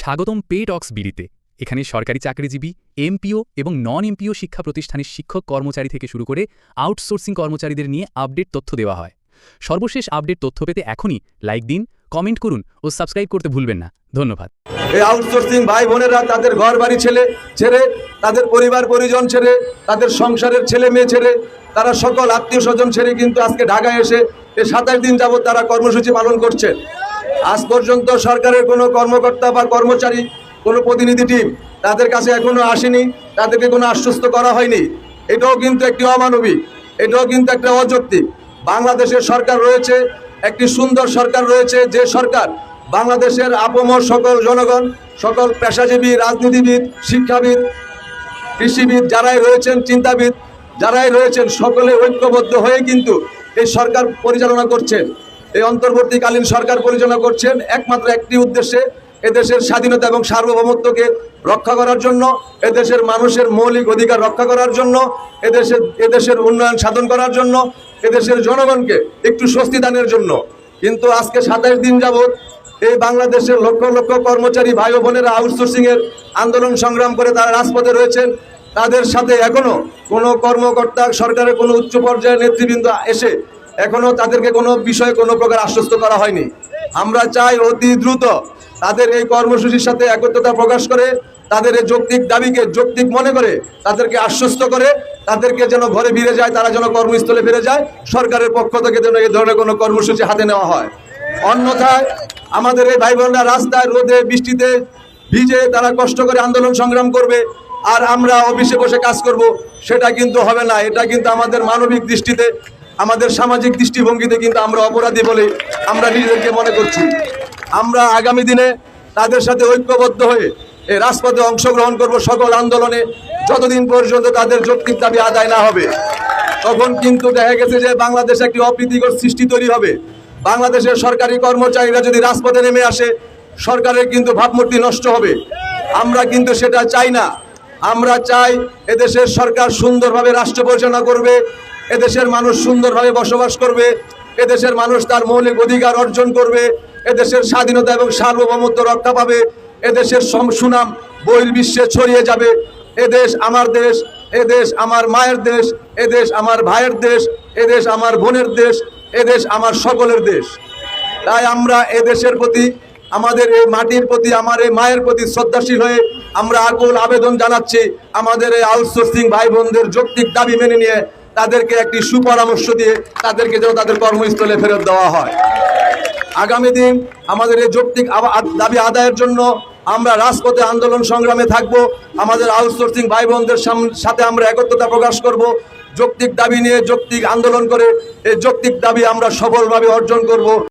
স্বাগতম পে টক্স বিডিতে। এখানে সরকারি চাকরিজীবী, এমপিও এবং নন এমপিও শিক্ষা প্রতিষ্ঠানের শিক্ষক কর্মচারী থেকে শুরু করে আউটসোর্সিং কর্মচারীদের নিয়ে আপডেট তথ্য দেওয়া হয়। সর্বশেষ আপডেট তথ্য পেতে এখনই লাইক দিন কমেন্ট করুন ও সাবস্ক্রাইব করতে ভুলবেন না। ধন্যবাদ। এই আউটসোর্সিং ভাই বোনেরা, তাদের ঘর বাড়ি ছেলে ছেড়ে, তাদের পরিবার পরিজন ছেড়ে, তাদের সংসারের ছেলে মেয়ে ছেড়ে, তারা সকল আত্মীয় স্বজন ছেড়ে কিন্তু আজকে ঢাকায় এসে সাতাশ দিন যাবৎ তারা কর্মসূচি পালন করছেন আজ পর্যন্ত সরকারের কোনো কর্মকর্তা বা কর্মচারী, কোনো প্রতিনিধি টিম তাদের কাছে এখনও আসেনি, তাদেরকে কোনো আশ্বস্ত করা হয়নি। এটাও কিন্তু একটি অমানবিক, এটাও কিন্তু একটা অযৌক্তিক। বাংলাদেশের সরকার রয়েছে, একটি সুন্দর সরকার রয়েছে, যে সরকার বাংলাদেশের আপমর সকল জনগণ, সকল পেশাজীবী, রাজনীতিবিদ, শিক্ষাবিদ, কৃষিবিদ যারাই রয়েছেন, চিন্তাবিদ যারাই রয়েছেন, সকলে ঐক্যবদ্ধ হয়ে কিন্তু এই সরকার পরিচালনা করছেন। এই অন্তর্বর্তীকালীন সরকার পরিচালনা করছেন একমাত্র একটি উদ্দেশ্যে এদেশের স্বাধীনতা এবং সার্বভৌমত্বকে রক্ষা করার জন্য, এদেশের মানুষের মৌলিক অধিকার রক্ষা করার জন্য এদেশের এদেশের উন্নয়ন সাধন করার জন্য, এদেশের জনগণকে একটু স্বস্তি দানের জন্য। কিন্তু আজকে সাতাশ দিন যাবৎ এই বাংলাদেশের লক্ষ লক্ষ কর্মচারী ভাই বোনেরা আউটসোর্সিং এর আন্দোলন সংগ্রাম করে তারা রাজপথে রয়েছেন। তাদের সাথে এখনও কোনো কর্মকর্তা, সরকারের কোনো উচ্চ পর্যায়ের নেতৃবৃন্দ এসে এখনও তাদেরকে কোনো বিষয়ে কোনো প্রকার আশ্বস্ত করা হয়নি। আমরা চাই অতি দ্রুত তাদের এই কর্মসূচির সাথে একত্রতা প্রকাশ করে, তাদের এই যৌক্তিক দাবিকে যৌক্তিক মনে করে, তাদেরকে আশ্বস্ত করে, তাদেরকে যেন ঘরে ফিরে যায়, তারা যেন কর্মস্থলে ফিরে যায়, সরকারের পক্ষ থেকে যেন এই ধরনের কোনো কর্মসূচি হাতে নেওয়া হয়। অন্যথায় আমাদের এই ভাই বোনরা রাস্তায়, রোদে, বৃষ্টিতে ভিজে তারা কষ্ট করে আন্দোলন সংগ্রাম করবে, আর আমরা অফিসে বসে কাজ করব, সেটা কিন্তু হবে না। এটা কিন্তু আমাদের মানবিক দৃষ্টিতে আমাদের সামাজিক দৃষ্টিভঙ্গিতে কিন্তু আমরা অপরাধী বলে আমরা নিজেদেরকে মনে করছি। আমরা আগামী দিনে তাদের সাথে ঐক্যবদ্ধ হয়ে এই রাজপথে অংশগ্রহণ করব সকল আন্দোলনে যতদিন পর্যন্ত তাদের যৌক্তিক দাবি আদায় না হবে। তখন কিন্তু দেখা গেছে যে বাংলাদেশে একটি অপ্রীতিকর সৃষ্টি তৈরি হবে। বাংলাদেশের সরকারি কর্মচারীরা যদি রাজপথে নেমে আসে, সরকারের কিন্তু ভাবমূর্তি নষ্ট হবে। আমরা কিন্তু সেটা চাই না। আমরা চাই এদেশের সরকার সুন্দরভাবে রাষ্ট্র পরিচালনা করবে এদেশের মানুষ সুন্দরভাবে বসবাস করবে, এদেশের মানুষ তার মৌলিক অধিকার অর্জন করবে, এদেশের স্বাধীনতা এবং সার্বভৌমত্ব রক্ষা পাবে, এদেশের সুনাম বহির্বিশ্বে ছড়িয়ে যাবে। এদেশ আমার দেশ এদেশ আমার মায়ের দেশ এদেশ আমার ভাইয়ের দেশ এদেশ আমার বোনের দেশ এদেশ আমার সকলের দেশ। তাই আমরা এদেশের প্রতি, আমাদের এই মাটির প্রতি, আমার এই মায়ের প্রতি শ্রদ্ধাশীল হয়ে আমরা আকুল আবেদন জানাচ্ছি। আমাদের এই আউটসোর্সিং ভাই বোনদের যৌক্তিক দাবি মেনে নিয়ে তাদেরকে একটি সুপরামর্শ দিয়ে তাদেরকে যেন তাদের কর্মস্থলে ফেরত দেওয়া হয়। আগামী দিন আমাদের এই যৌক্তিক দাবি আদায়ের জন্য আমরা রাজপথে আন্দোলন সংগ্রামে থাকব। আমাদের আউটসোর্সিং ভাই বোনদের সাথে আমরা একত্রতা প্রকাশ করব। যৌক্তিক দাবি নিয়ে যৌক্তিক আন্দোলন করে এই যৌক্তিক দাবি আমরা সফলভাবে অর্জন করব।